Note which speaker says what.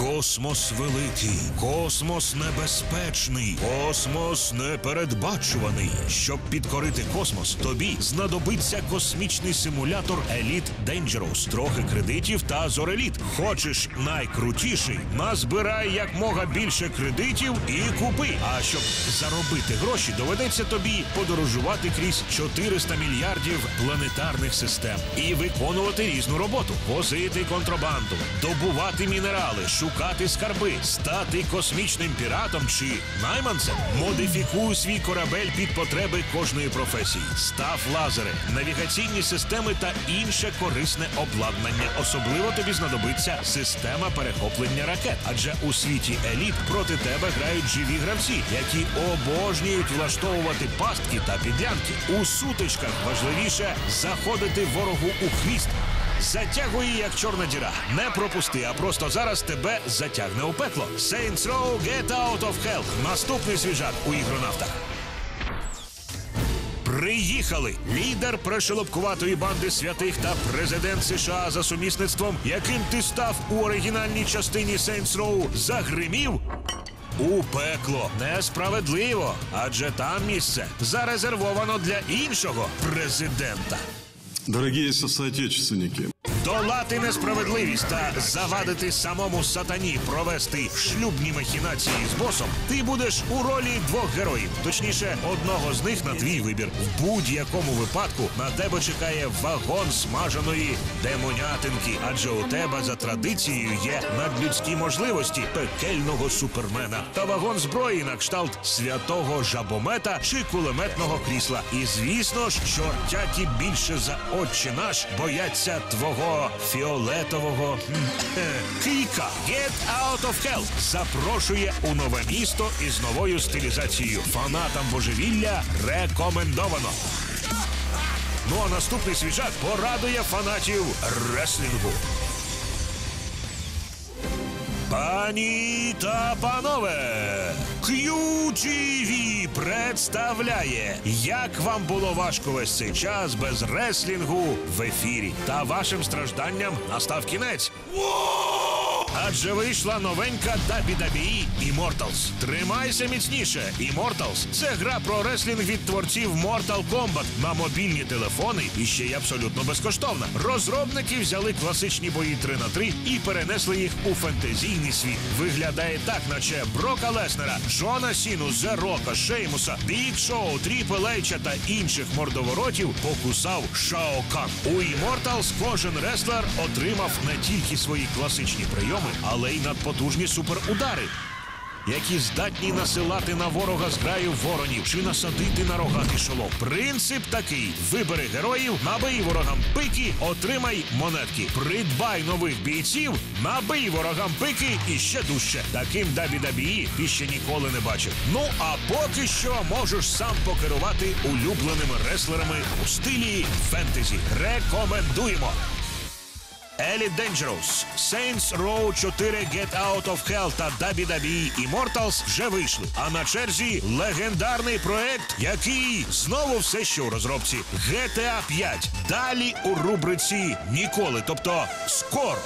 Speaker 1: Космос великий, космос небезпечний, космос непередбачуваний. Щоб підкорити космос, тобі знадобиться космічний симулятор Elite Dangerous, трохи кредитів та зореліт. Хочеш найкрутіший? Назбирай якмога більше кредитів і купи. А щоб заробити гроші, доведеться тобі подорожувати крізь 400 мільярдів планетарних систем і виконувати різну роботу: возити контрабанду, добувати мінерали, шукати скарби, стати космічним піратом чи найманцем. Модифікуй свій корабель під потреби кожної професії. Став лазери, навігаційні системи та інше корисне обладнання. Особливо тобі знадобиться система перехоплення ракет. Адже у світі еліт проти тебе грають живі гравці, які обожнюють влаштовувати пастки та підлянки. У сутичках важливіше заходити ворогу у хвіст. Затягуй як чорна діра. Не пропусти, а просто зараз тебе затягне у пекло. Saints Row Get Out of Hell. Наступний свіжак у ігронавтах. Приїхали! Лідер пришелопкуватої банди святих та президент США за сумісництвом, яким ти став у оригінальній частині Saints Row, загримів у пекло. Несправедливо, адже там місце зарезервовано для іншого президента.
Speaker 2: Дорогие соотечественники,
Speaker 1: Долати несправедливість та завадити самому сатані провести шлюбні махінації з босом. Ти будеш у ролі двох героїв, точніше, одного з них на твій вибір. В будь-якому випадку на тебе чекає вагон смаженої демонятинки, адже у тебе за традицією є надлюдські можливості пекельного супермена та вагон зброї на кшталт святого жабомета чи кулеметного крісла. І звісно ж, чортяки більше за отче наш бояться твого фіолетового е, кийка. Get Out of Hell запрошує у нове місто із новою стилізацією. Фанатам божевілля рекомендовано. Ну а наступний свіжак порадує фанатів реслінгу. Пані та панове, QTV представляє, як вам було важко весь цей час без реслінгу в ефірі. Та вашим стражданням настав кінець. Адже вийшла новенька WWE Immortals. Тримайся міцніше. Immortals – це гра про реслінг від творців Mortal Kombat на мобільні телефони і ще й абсолютно безкоштовна. Розробники взяли класичні бої 3 на 3 і перенесли їх у фентезійний світ. Виглядає так, наче Брока Леснера, Джона Сіну, Зе Рока, Шеймуса, Бік Шоу, Тріпл Ейча та інших мордоворотів покусав Шао Кан. У Immortals кожен реслер отримав не тільки свої класичні прийоми, але й надпотужні суперудари. Які здатні насилати на ворога зграю воронів чи насадити на рогатий шолом. Принцип такий: вибери героїв, набий ворогам пики, отримай монетки. Придбай нових бійців, набий ворогам пики і ще дужче. Таким WWE ти ще ніколи не бачив. Ну а поки що можеш сам покерувати улюбленими реслерами у стилі фентезі. Рекомендуємо. Elite Dangerous, Saints Row 4 Get Out of Hell та WWE Immortals вже вийшли. А на черзі легендарний проект, який знову все ще у розробці GTA 5. Далі у рубриці ніколи, тобто скоро.